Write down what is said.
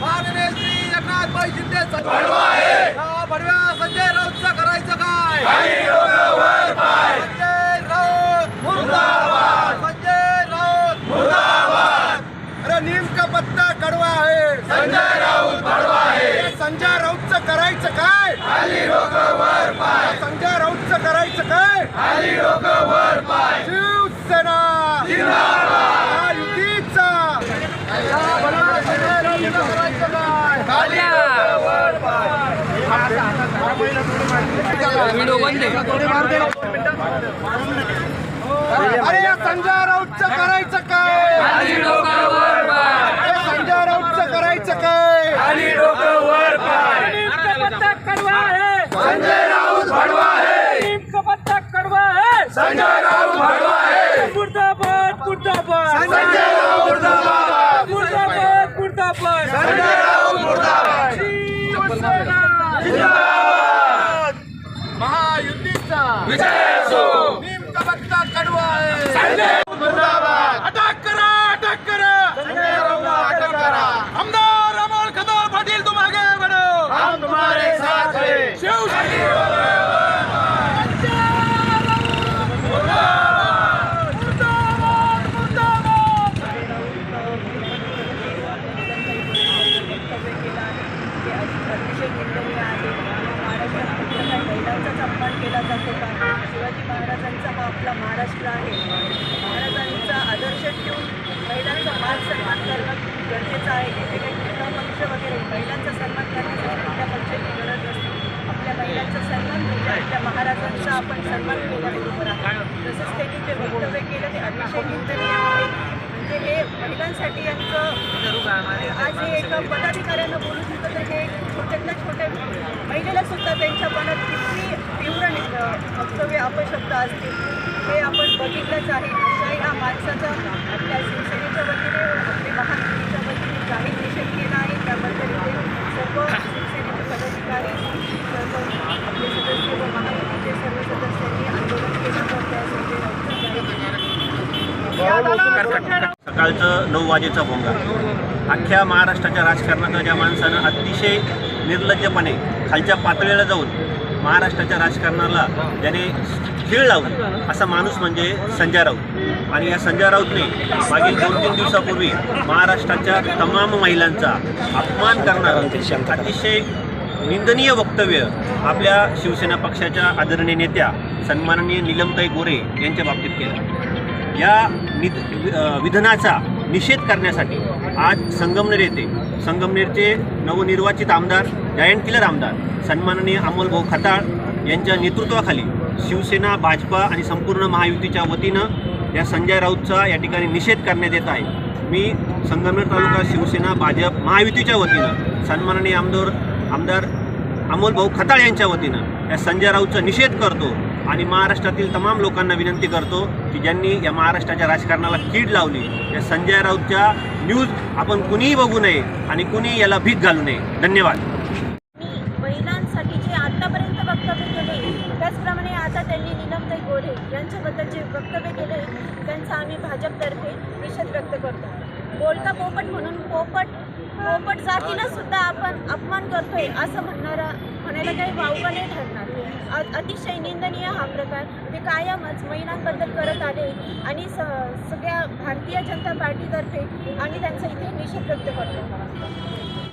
माननीय श्री एकनाथ भाई शिंदे भडवा संजय राऊतचं करायचं काय संजय राऊत मुर्दाबाद संजय राऊत मुर्दाबाद अरे नीम का पत्ता कडवा आहे संजय राऊत भडवा आहे संजय राऊतचं करायचं काय खाली वर पाय संजय राऊतचं करायचं काय खाली वर पाय शिवसेना जिंदाबाद युतीचा संजय राऊतचं करायचं अरे या संजय राऊतचं करायचं काय? अरे संजय राऊतचं करायचं काय? है संजय राऊत भडवा है कड़वा है संजय राऊत भडवा है मुर्दाबाद मुर्दाबाद संजय राऊत मुर्दाबाद मुर्दाबाद मुर्दाबाद संजय राऊत मुर्दाबाद शिवसेना जिंदाबाद महायुतीचा विजय असो नीम का पत्ता कडवा आहे संजय मुर्दाबाद अटक करा अटक करा संजय राऊतला अटक करा आमदार अमोल खताळ पाटील तुम आगे बढ़ो हम तुम्हारे साथ हैं शिवसेना ते अतिशय निंदनीय आहे महाराष्ट्रात कुठल्या काही महिलांचाच अपमान केला जातो का शिवाजी महाराजांचा हा आपला महाराष्ट्र आहे. महाराजांचा आदर्श ठेवून महिलांचा मान सन्मान करणं गरजेचं आहे. इथे काही पक्ष वगैरे महिलांचा सन्मान करण्यासाठी आपल्या पक्षाची गरज असते आपल्या महिलांचा सन्मान म्हणजे आपल्या महाराजांचा आपण सन्मान बरोबर आहे तसंच त्यांनी जे वक्तव्य केलं ते अतिशय निंदनीय आहे. म्हणजे हे महिलांसाठी यांचं आज हे एका पदाधिकाऱ्यांना बोलू शकतं तर हे छोट्यातल्या छोट्या महिलेला सुद्धा त्यांच्या मनात किती अपशब्द असतील हे आपण बघितलंच आहे. अशाही ह्या माणसाचा आपल्या शिवसेनेच्या वतीने आपल्या महायुतीच्या वतीने जाहीर निषेध केला आहे. त्याबद्दल इथे सर्व शिवसेनेचे पदाधिकारी सर्व आपले सदस्य व महायुतीचे सर्व सदस्यांनी आंदोलन केलं तर त्या संजय राऊतचं सकाळचं नऊ वाजेचा भोंगा अख्ख्या महाराष्ट्राच्या राजकारणाचं ज्या माणसानं अतिशय निर्लज्जपणे खालच्या पातळीला जाऊन महाराष्ट्राच्या राजकारणाला ज्याने खीळ लावली. असा माणूस म्हणजे संजय राऊत. आणि या संजय राऊतने मागील दोन तीन दिवसापूर्वी महाराष्ट्राच्या तमाम महिलांचा अपमान करणारा अतिशय निंदनीय वक्तव्य आपल्या शिवसेना पक्षाच्या आदरणीय नेत्या सन्माननीय नीलमताई गोरे यांच्या बाबतीत केलं. या निध अ, विधानाचा निषेध करण्यासाठी आज संगमनेर येथे संगमनेरचे नवनिर्वाचित आमदार जायंट किलर आमदार सन्माननीय अमोल भाऊ खताळ यांच्या नेतृत्वाखाली शिवसेना भाजपा आणि संपूर्ण महायुतीच्या वतीनं या संजय राऊतचा या ठिकाणी निषेध करण्यात येत आहे. मी संगमनेर तालुका शिवसेना भाजप महायुतीच्या वतीनं सन्माननीय आमदार आमदार अमोल भाऊ खताळ यांच्या वतीनं या संजय राऊतचा निषेध करतो. आणि महाराष्ट्रातील तमाम लोकांना विनंती करतो की ज्यांनी या महाराष्ट्राच्या राजकारणाला कीड लावली या संजय राऊतच्या न्यूज आपण कुणीही बघू नये आणि कुणी याला भीक घालू नये. धन्यवाद. महिलांसाठी जे आतापर्यंत वक्तव्य केले त्याचप्रमाणे आता त्यांनी निलमताई गोरे यांच्याबद्दल जे वक्तव्य केले त्यांचा आम्ही भाजपतर्फे निषेध व्यक्त करतो. बोलका पोपट म्हणून पोपट पोपट जातीला सुद्धा आपण अपमान करतोय असं म्हणणारा कोणाला काही वावगा नाही ठरणार. अतिशय निंदनीय हा प्रकार. ते कायमच महिलांबद्दल करत आले आणि स सगळ्या भारतीय जनता पार्टीतर्फे आम्ही त्यांचा इथे निषेध व्यक्त करतो.